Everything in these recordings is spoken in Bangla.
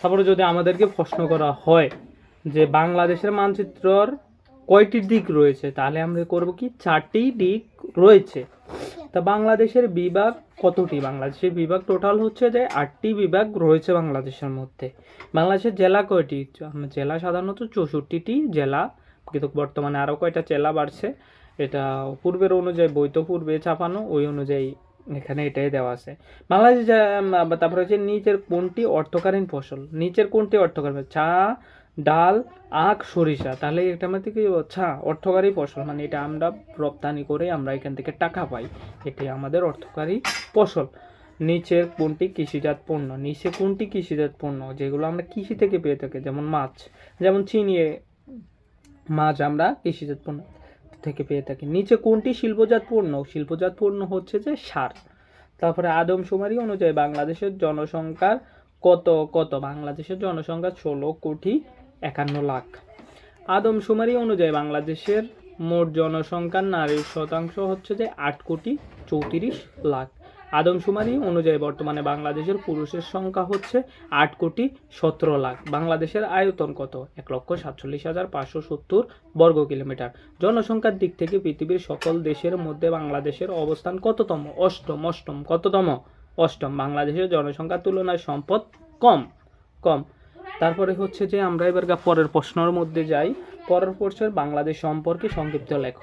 তারপরে যদি আমাদেরকে প্রশ্ন করা হয় যে বাংলাদেশের মানচিত্রর কয়টি দিক রয়েছে, তাহলে আমরা করব কি? চারটি দিক রয়েছে। তা বাংলাদেশের বিভাগ কতটি? বাংলাদেশের বিভাগ টোটাল হচ্ছে যে আটটি বিভাগ রয়েছে বাংলাদেশের মধ্যে। বাংলাদেশের জেলা কয়টি? জেলা সাধারণত চৌষট্টিটি জেলা, কিন্তু বর্তমানে আরও কয়টা জেলা বাড়ছে, এটা পূর্বের অনুযায়ী, বৈধ পূর্বে ছাপানো, ওই অনুযায়ী এখানে এটাই দেওয়া আছে। বাংলাদেশ তারপরে হচ্ছে নিচের কোনটি অর্থকালীন ফসল? নিচের কোনটি অর্থকালীন? চা, ডাল, আখ, সরিষা। তাহলে এটা মধ্যে কি, চা, অর্থকারী ফসল। মানে এটা আমরা রপ্তানি করে আমরা এখান থেকে টাকা পাই। এটাই আমাদের অর্থকারী ফসল। নিচের কোনটি কৃষিজাত পণ্য? নিচে কোনটি কৃষিজাত পণ্য? যেগুলো আমরা কৃষি থেকে পেয়ে থাকি, যেমন মাছ। যেমন চিনিয়ে মাছ আমরা কৃষিজাত পণ্য। থেকে পেয়ে থাকি। নিচে কোনটি শিল্পজাত পণ্য শিল্পজাত পণ্য হচ্ছে যে সার। তারপরে আদমশুমারি অনুযায়ী বাংলাদেশের জনসংখ্যার কত কত? বাংলাদেশের জনসংখ্যা ষোলো কোটি একান্ন লাখ। আদমশুমারি অনুযায়ী বাংলাদেশের মোট জনসংখ্যার নারীর শতাংশ হচ্ছে যে আট কোটি চৌত্রিশ লাখ। আদমশুমারি অনুযায়ী বর্তমানে বাংলাদেশের পুরুষের সংখ্যা হচ্ছে আট কোটি সতেরো লাখ। বাংলাদেশের আয়তন কত? এক লক্ষ সাতচল্লিশ হাজার পাঁচশো সত্তর বর্গ কিলোমিটার। জনসংখ্যার দিক থেকে পৃথিবীর সকল দেশের মধ্যে বাংলাদেশের অবস্থান কততম? অষ্টম অষ্টম, কততম? অষ্টম। বাংলাদেশের জনসংখ্যার তুলনায় সম্পদ কম কম। তারপরে হচ্ছে যে আমরা এবার পরের প্রশ্নের মধ্যে যাই। পরের প্রশ্নের বাংলাদেশ সম্পর্কে সংক্ষিপ্ত লেখো।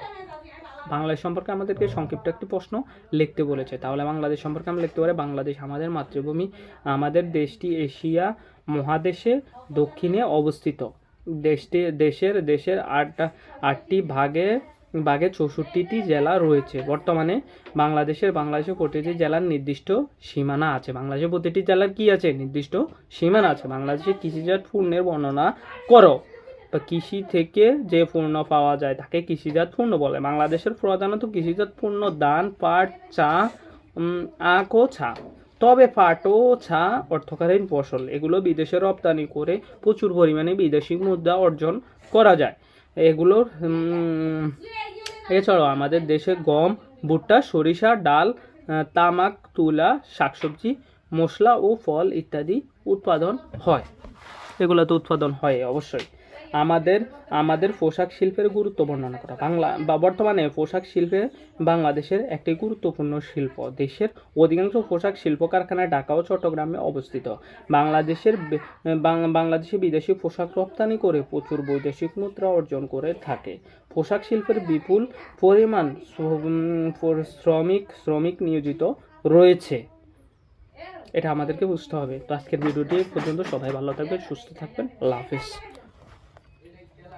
বাংলাদেশ সম্পর্কে আমাদেরকে সংক্ষিপ্ত একটি প্রশ্ন লিখতে বলেছে। তাহলে বাংলাদেশ সম্পর্কে আমরা লিখতে পারি, বাংলাদেশ আমাদের মাতৃভূমি, আমাদের দেশটি এশিয়া মহাদেশের দক্ষিণে অবস্থিত। দেশটি, দেশের দেশের আটটা আটটি ভাগে ভাগে চৌষট্টিটি জেলা রয়েছে। বর্তমানে বাংলাদেশের বাংলাদেশের প্রতিটি জেলার নির্দিষ্ট সীমানা আছে। বাংলাদেশের প্রতিটি জেলার কি আছে? নির্দিষ্ট সীমানা আছে। বাংলাদেশের কৃষিজাত পণ্যের বর্ণনা করো। বা কৃষি থেকে যে পণ্য পাওয়া যায় তাকে কৃষিজাত পণ্য বলে। বাংলাদেশের প্রধানত কৃষিজাত পণ্য ধান, পাট, চা আখ ও চা তবে পাট ও চা অর্থকালীন ফসল, এগুলো বিদেশে রপ্তানি করে প্রচুর পরিমাণে বিদেশি মুদ্রা অর্জন করা যায়। এগুলোর এছাড়াও আমাদের দেশে গম, ভুট্টা, সরিষা, ডাল তামাক, তুলা, শাকসবজি, মশলা ও ফল ইত্যাদি উৎপাদন হয়। এগুলো তো উৎপাদন হয় অবশ্যই। আমাদের আমাদের পোশাক শিল্পের গুরুত্ব বর্ণনা করা। বাংলা, বা বর্তমানে পোশাক শিল্পে বাংলাদেশের একটি গুরুত্বপূর্ণ শিল্প। দেশের অধিকাংশ পোশাক শিল্প কারখানা ঢাকা ও চট্টগ্রামে অবস্থিত। বাংলাদেশের বাংলাদেশে বিদেশি পোশাক রপ্তানি করে প্রচুর বৈদেশিক মুদ্রা অর্জন করে থাকে। পোশাক শিল্পের বিপুল পরিমাণ শ্রমিক শ্রমিক নিয়োজিত রয়েছে। এটা আমাদেরকে বুঝতে হবে। তো আজকের ভিডিওটি পর্যন্ত। সবাই ভালো থাকবেন, সুস্থ থাকবেন। আল্লাহ হাফেজ।